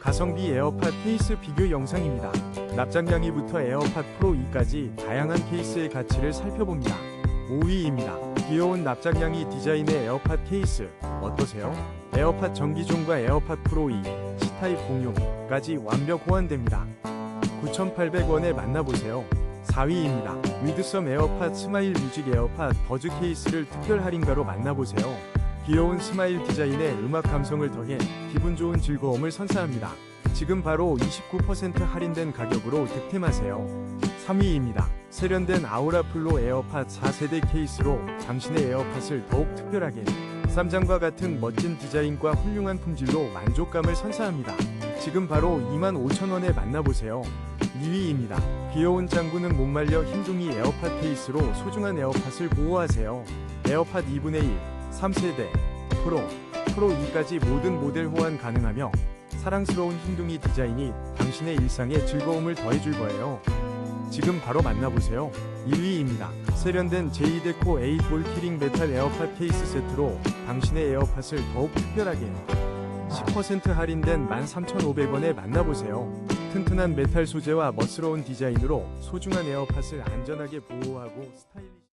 가성비 에어팟 케이스 비교 영상입니다. 납작량이부터 에어팟 프로 2까지 다양한 케이스의 가치를 살펴봅니다. 5위입니다. 귀여운 납작량이 디자인의 에어팟 케이스 어떠세요? 에어팟 전기종과 에어팟 프로 2, C타입 공용까지 완벽 호환됩니다. 9,800원에 만나보세요. 4위입니다. 위드썸 에어팟 스마일 뮤직 에어팟 버즈 케이스를 특별 할인가로 만나보세요. 귀여운 스마일 디자인에 음악 감성을 더해 기분 좋은 즐거움을 선사합니다. 지금 바로 29% 할인된 가격으로 득템하세요. 3위입니다. 세련된 아우라 플로 에어팟 4세대 케이스로 당신의 에어팟을 더욱 특별하게 쌈장과 같은 멋진 디자인과 훌륭한 품질로 만족감을 선사합니다. 지금 바로 25,000원에 만나보세요. 2위입니다. 귀여운 짱구는 못 말려 흰둥이 에어팟 케이스로 소중한 에어팟을 보호하세요. 에어팟 2분의 1, 3세대, 프로, 프로 2까지 모든 모델 호환 가능하며 사랑스러운 흰둥이 디자인이 당신의 일상에 즐거움을 더해줄 거예요. 지금 바로 만나보세요. 1위입니다. 세련된 제이데코 8볼 키링 메탈 에어팟 케이스 세트로 당신의 에어팟을 더욱 특별하게 10% 할인된 13,500원에 만나보세요. 튼튼한 메탈 소재와 멋스러운 디자인으로 소중한 에어팟을 안전하게 보호하고 스타일리